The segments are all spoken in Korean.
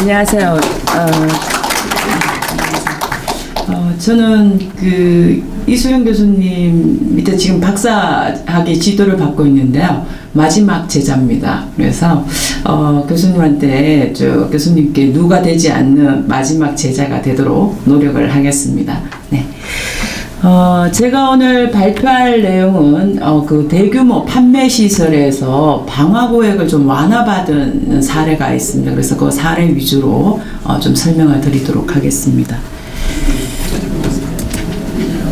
안녕하세요. 어, 어, 저는 그 이수영 교수님 밑에 지금 박사학위 지도를 받고 있는데요. 마지막 제자입니다. 그래서 어, 교수님한테 저 교수님께 누가 되지 않는 마지막 제자가 되도록 노력을 하겠습니다. 네. 어, 제가 오늘 발표할 내용은 어, 그 대규모 판매 시설에서 방화구획을 좀 완화받은 사례가 있습니다. 그래서 그 사례 위주로 어, 좀 설명을 드리도록 하겠습니다.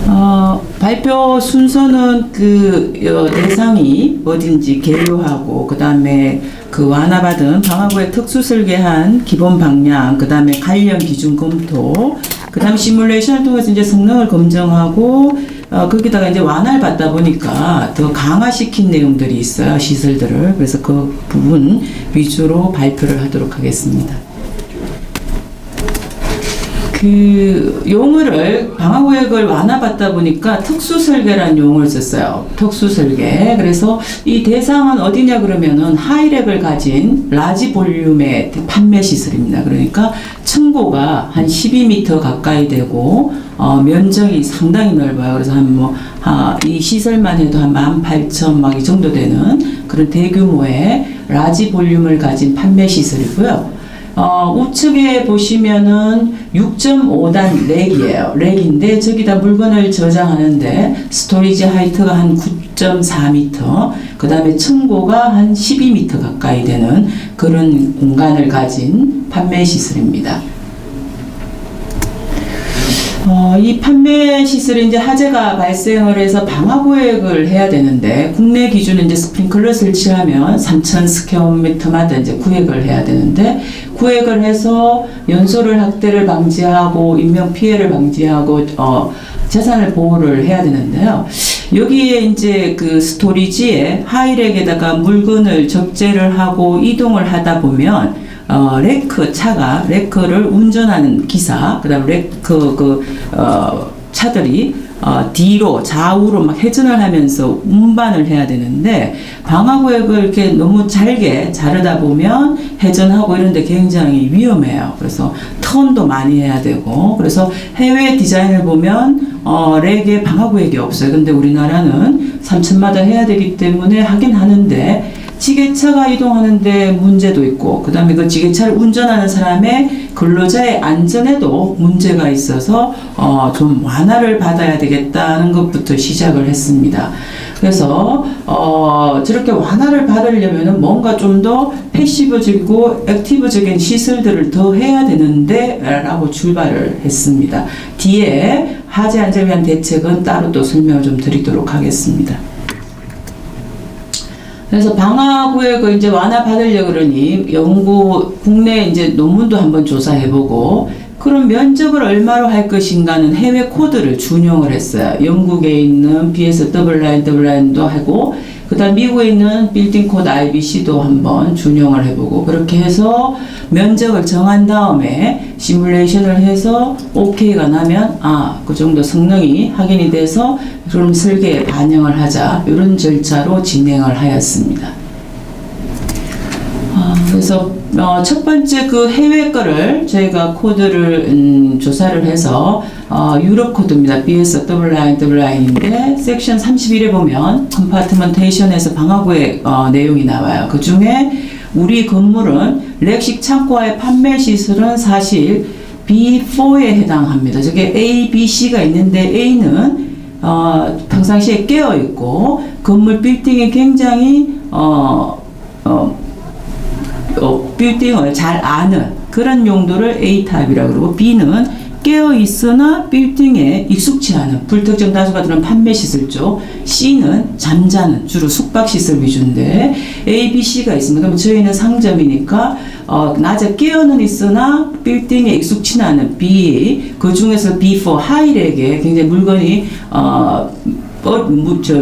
어, 발표 순서는 그 어, 대상이 어딘지 개요하고 그 다음에 그 완화받은 방화구의 특수 설계한 기본 방향, 그 다음에 관련 기준 검토, 그 다음 시뮬레이션을 통해서 이제 성능을 검증하고 어, 거기다가 이제 완화를 받다 보니까 더 강화시킨 내용들이 있어요 시설들을 그래서 그 부분 위주로 발표를 하도록 하겠습니다. 그 용어를 방화구역을 완화받다 보니까 특수 설계라는 용어를 썼어요. 특수 설계. 그래서 이 대상은 어디냐 그러면은 하이렉을 가진 라지 볼륨의 판매 시설입니다. 그러니까 층고가 한 12m 가까이 되고 어, 면적이 상당히 넓어요. 그래서 한뭐 아, 이 시설만 해도 한 18,000 막 이 정도 되는 그런 대규모의 라지 볼륨을 가진 판매 시설이고요. 어, 우측에 보시면은 6.5단 렉이에요. 렉인데 저기다 물건을 저장하는데 스토리지 하이트가 한 9.4m, 그 다음에 층고가 한 12m 가까이 되는 그런 공간을 가진 판매 시설입니다. 어, 이 판매 시설이 이제 화재가 발생을 해서 방화 구획을 해야 되는데 국내 기준은 이제 스프링클러 설치하면 3,000 스퀘어미터마다 이제 구획을 해야 되는데 구획을 해서 연소를 확대를 방지하고 인명 피해를 방지하고 어, 재산을 보호를 해야 되는데요. 여기에 이제 그 스토리지에 하이렉에다가 물건을 적재를 하고 이동을 하다 보면 어, 레크 차가 레크를 운전하는 기사, 그다음 레크 그 어, 차들이 어, 뒤로 좌우로 막 회전을 하면서 운반을 해야 되는데 방화구역을 이렇게 너무 잘게 자르다 보면 회전하고 이런데 굉장히 위험해요. 그래서 턴도 많이 해야 되고 그래서 해외 디자인을 보면 어, 렉에 방화구역이 없어요. 근데 우리나라는 3층마다 해야 되기 때문에 하긴 하는데 지게차가 이동하는데 문제도 있고 그 다음에 그 지게차를 운전하는 사람의 근로자의 안전에도 문제가 있어서 어, 좀 완화를 받아야 되겠다는 것부터 시작을 했습니다. 그래서 어, 저렇게 완화를 받으려면 뭔가 좀 더 패시브적이고 액티브적인 시설들을 더 해야 되는데 라고 출발을 했습니다. 뒤에 화재 안전을 위한 대책은 따로 또 설명을 좀 드리도록 하겠습니다. 그래서 방화 구역을 이제 완화 받으려 그러니 연구 국내 이제 논문도 한번 조사해보고 그럼 면적을 얼마로 할 것인가는 해외 코드를 준용을 했어요. 영국에 있는 BS 더블 라인 더블 라인도 하고 그다음 미국에 있는 빌딩 코드 IBC도 한번 준용을 해보고 그렇게 해서 면적을 정한 다음에 시뮬레이션을 해서 OK가 나면 아 그 정도 성능이 확인이 돼서 그럼 설계에 반영을 하자 이런 절차로 진행을 하였습니다. 아, 그래서 어, 첫 번째 그 해외 거를 저희가 코드를 음, 조사를 해서 어, 유럽 코드입니다. BS 더블 라인 더블 라인인데 섹션 31에 보면 컴파트먼테이션에서 방화구의 어, 내용이 나와요. 그 중에 우리 건물은 렉식 창고와의 판매 시설은 사실 B4에 해당합니다. 저게 A, B, C가 있는데 A는 어, 평상시에 깨어 있고 건물 빌딩이 굉장히 어, 빌딩을 잘 아는 그런 용도를 A타입이라고 그러고 B는 깨어 있으나 빌딩에 익숙치 않은 불특정 다수가 들은 판매 시설 쪽 C는 잠자는 주로 숙박 시설 위주인데 A, B, C가 있습니다. 그럼 저희는 상점이니까 어, 낮에 깨어는 있으나 빌딩에 익숙치 않은 B 그 중에서 B4 하이렉에 굉장히 물건이 어,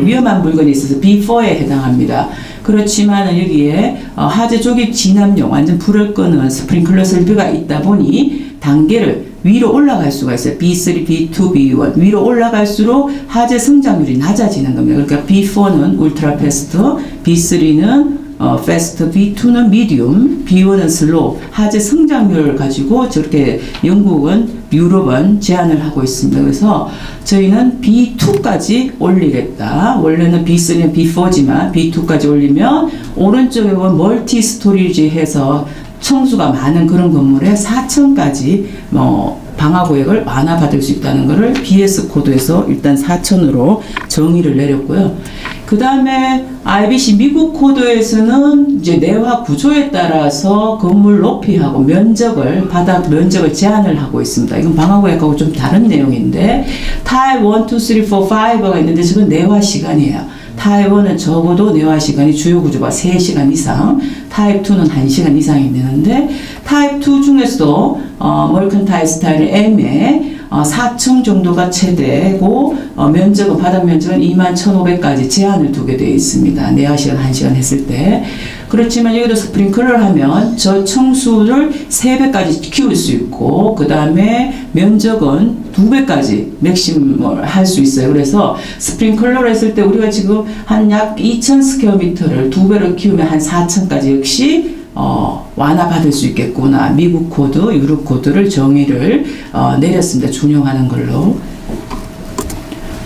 위험한 물건이 있어서 B4에 해당합니다. 그렇지만 여기에 어, 화재 조기 진압용 완전 불을 끄는 스프링클러 설비가 있다 보니 단계를 위로 올라갈 수가 있어요. B3, B2, B1 위로 올라갈수록 화재 성장률이 낮아지는 겁니다. 그러니까 B4는 울트라 패스트, B3는 어, fast, B2는 medium, B1은 slow. 하재 성장률을 가지고 저렇게 영국은 유럽은 제한을 하고 있습니다. 그래서 저희는 B2까지 올리겠다. 원래는 B3는 B4지만 B2까지 올리면 오른쪽에 보면 멀티 스토리지 해서 청수가 많은 그런 건물에 4층까지 뭐 방화구역을 완화받을 수 있다는 것을 BS 코드에서 일단 4천으로 정의를 내렸고요. 그 다음에 IBC 미국 코드에서는 이제 내화 구조에 따라서 건물 높이하고 면적을 바닥 면적을 제한을 하고 있습니다. 이건 방화구역하고 좀 다른 내용인데 타입 1, 2, 3, 4, 5가 있는데 저건 내화 시간이에요. 타입 1은 적어도 내화 시간이 주요 구조가 3시간 이상, 타입 2는 1시간 이상이 되는데 타입 2 중에서도 어, 멀컨타일 스타일은 M에 어, 4층 정도가 최대고 어, 면적은 바닥 면적은 2만 1,500까지 제한을 두게 되어 있습니다. 내화 시간 1시간 했을 때. 그렇지만 여기도 스프링클러를 하면 저 청수를 3배까지 키울 수 있고 그 다음에 면적은 2배까지 맥시멈을 할 수 있어요. 그래서 스프링클러를 했을 때 우리가 지금 한 약 2,000 스퀘어미터를 2배로 키우면 한 4,000까지 역시 어, 완화받을 수 있겠구나. 미국 코드, 유럽 코드를 정의를 어, 내렸습니다. 준용하는 걸로.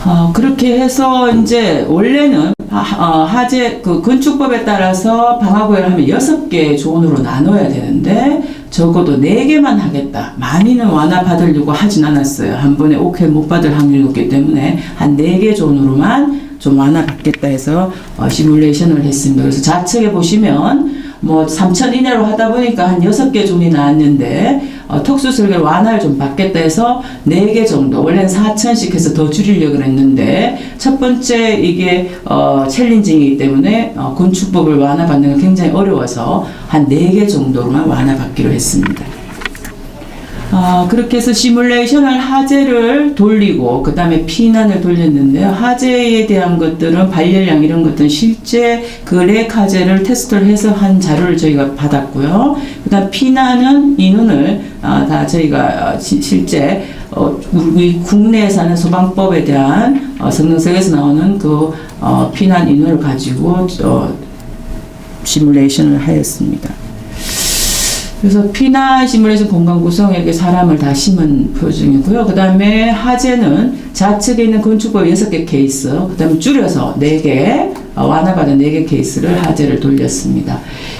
어, 그렇게 해서 이제 원래는 하, 어, 하재 그 건축법에 따라서 방화구역을 하면 여섯 개 존으로 나눠야 되는데 적어도 네 개만 하겠다. 많이는 완화 받으려고 하진 않았어요. 한 번에 오케이 못 받을 확률이 높기 때문에 한 네개 존으로만 좀 완화 받겠다 해서 어, 시뮬레이션을 했습니다. 그래서 좌측에 보시면 뭐 3천 이내로 하다 보니까 한 6개 존이 나왔는데 어, 설계를 완화를 좀 받겠다 해서 4개 정도 원래는 4천씩 해서 더 줄이려고 했는데 첫 번째 이게 어, 챌린징이기 때문에 어, 건축법을 완화받는 건 굉장히 어려워서 한 4개 정도로만 완화받기로 했습니다. 아, 그렇게 해서 시뮬레이션을 하재를 돌리고 그 다음에 피난을 돌렸는데요. 하재에 대한 것들은 발열량 이런 것들은 실제 그렉 하재를 테스트를 해서 한 자료를 저희가 받았고요. 그 다음 피난은 인원을 아, 다 저희가 어, 시- 실제 어, 우리 국내에 사는 소방법에 대한 어, 성능석에서 나오는 그 어, 피난 인원을 가지고 어, 시뮬레이션을 하였습니다. 그래서 피난 시뮬레이션 공간 구성에게 사람을 다 심은 표중이고요. 그 다음에 하재는 좌측에 있는 건축법 6개 케이스, 그 다음에 줄여서 4개, 어, 완화받은 4개 케이스를 하재를 돌렸습니다.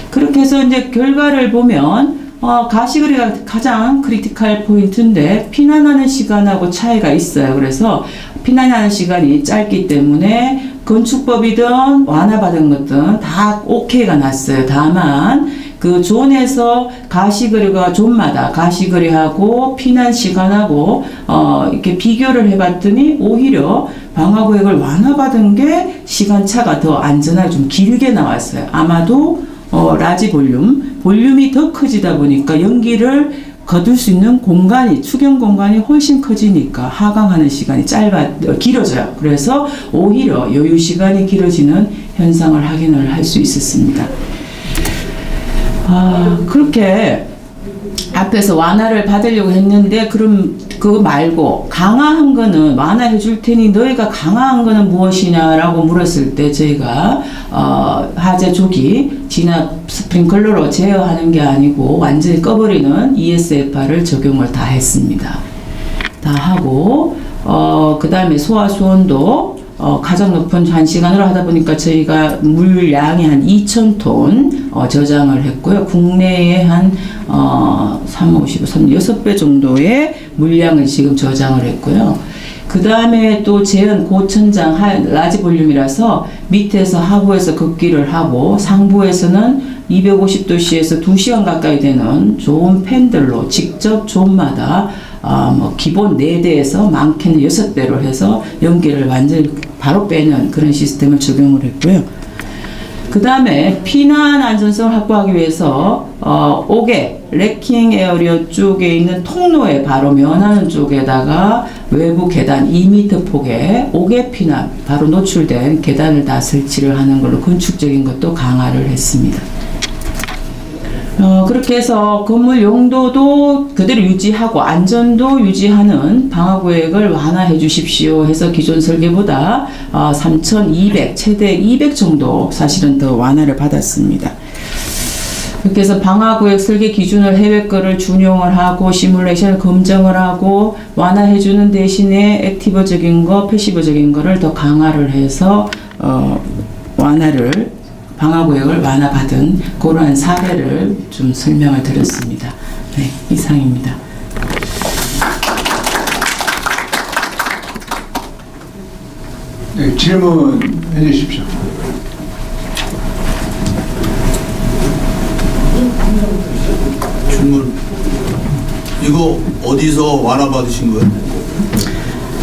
그렇게 해서 이제 결과를 보면, 어, 가시거리가 가장 크리티컬 포인트인데, 피난하는 시간하고 차이가 있어요. 그래서 피난하는 시간이 짧기 때문에 건축법이든 완화받은 것든 다 오케이가 났어요. 다만, 그 존에서 가시거리가 존마다 가시거리하고 피난 시간하고 어 이렇게 비교를 해봤더니 오히려 방화구역을 완화받은 게 시간차가 더 안전하게 좀 길게 나왔어요. 아마도 어 라지 볼륨 볼륨이 더 커지다 보니까 연기를 거둘 수 있는 공간이 추경 공간이 훨씬 커지니까 하강하는 시간이 짧아 어, 길어져요. 그래서 오히려 여유 시간이 길어지는 현상을 확인을 할 수 있었습니다. 아, 그렇게 앞에서 완화를 받으려고 했는데 그럼 그거 말고 강화한 거는 완화해 줄 테니 너희가 강화한 거는 무엇이냐라고 물었을 때 저희가 어, 하재 조기 진압 스프링클러로 제어하는 게 아니고 완전히 꺼버리는 ESFR을 적용을 다 했습니다. 다 하고 어, 그 다음에 소화 수온도 어, 가장 높은 한 시간으로 하다 보니까 저희가 물량이 한 2,000톤 어, 저장을 했고요. 국내에 한 어, 3, 55, 3, 6배 정도의 물량을 지금 저장을 했고요. 그 다음에 또 재현 고천장 하- 라지 볼륨이라서 밑에서 하부에서 급기를 하고 상부에서는 250도씨에서 2시간 가까이 되는 좋은 팬들로 직접 존마다 아, 뭐 기본 4대에서 많게는 6대로 해서 연기를 완전히 바로 빼는 그런 시스템을 적용을 했고요. 그 다음에 피난 안전성을 확보하기 위해서 어, 옥에 레킹 에어리어 쪽에 있는 통로에 바로 면하는 쪽에다가 외부 계단 2m 폭의 옥에 피난 바로 노출된 계단을 다 설치를 하는 걸로 건축적인 것도 강화를 했습니다. 어, 그렇게 해서 건물 용도도 그대로 유지하고 안전도 유지하는 방화구역을 완화해 주십시오 해서 기존 설계보다 어, 3,200 최대 200 정도 사실은 더 완화를 받았습니다. 그렇게 해서 방화구역 설계 기준을 해외 거를 준용을 하고 시뮬레이션 검증을 하고 완화해 주는 대신에 액티브적인 거, 패시브적인 거를 더 강화를 해서 어, 완화를 방화구역을 완화받은 그러한 사례를 좀 설명을 드렸습니다. 네, 이상입니다. 네, 질문해 주십시오. 질문. 이거 어디서 완화 받으신 거예요?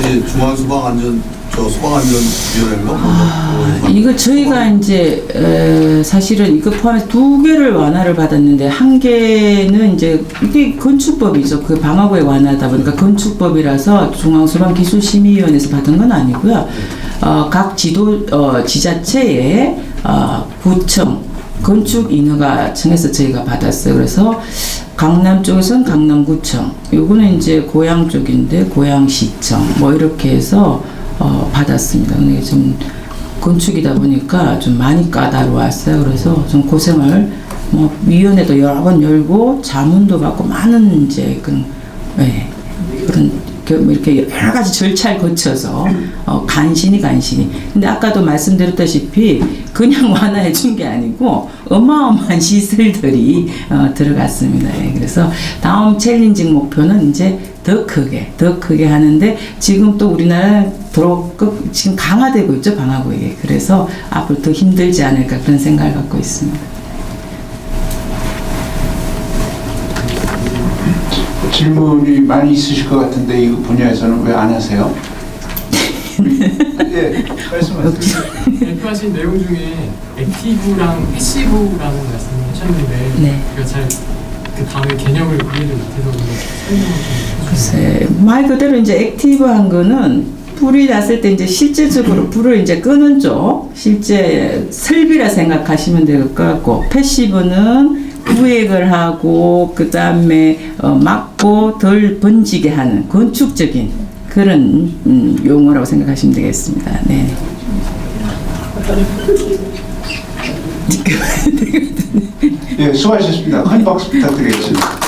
이 중앙소방안전 저 소방안전위원회인가? 뭐, 이거 저희가 이제 에, 사실은 이거 포함해서 두 개를 완화를 받았는데 한 개는 이제 이게 건축법이죠. 그 방화구에 완화하다 보니까 건축법이라서 중앙소방기술심의위원회에서 받은 건 아니고요. 어, 각 지도 어, 지자체의 어, 구청 건축 인허가 청에서 저희가 받았어요. 그래서 강남 쪽에서는 강남구청, 요거는 이제 고양 쪽인데 고양시청, 뭐 이렇게 해서 어, 받았습니다. 근데 좀 건축이다 보니까 좀 많이 까다로웠어요. 그래서 좀 고생을 뭐 위원회도 여러 번 열고 자문도 받고 많은 이제 그런 예, 그런 이렇게 여러 가지 절차를 거쳐서 어, 간신히 간신히. 근데 아까도 말씀드렸다시피 그냥 완화해 준 게 아니고 어마어마한 시설들이 어, 들어갔습니다. 예, 그래서 다음 챌린징 목표는 이제 더 크게, 더 크게 하는데 지금 또 우리나라 도로 끝- 지금 강화되고 있죠 방화구역이. 그래서 앞으로 더 힘들지 않을까 그런 생각을 갖고 있습니다. 질문이 많이 있으실 것 같은데 이 분야에서는 왜 안 하세요? 예, 말씀하세요. 발표하신 내용 중에 액티브랑 패시브라는 말씀을 하셨는데 네. 제가 잘그 다음에 개념을 이해를 못해서 그런데 설명을 좀 해주세요. 글쎄 말 그대로 이제 액티브한 거는 불이 났을 때 이제 실제적으로 불을 이제 끄는 쪽 실제 설비라 생각하시면 될 것 같고 패시브는 구획을 하고 그 다음에 어, 막고 덜 번지게 하는 건축적인 그런 음, 용어라고 생각하시면 되겠습니다. 네. 예, 수고하셨습니다. 큰 박수 부탁드리겠습니다.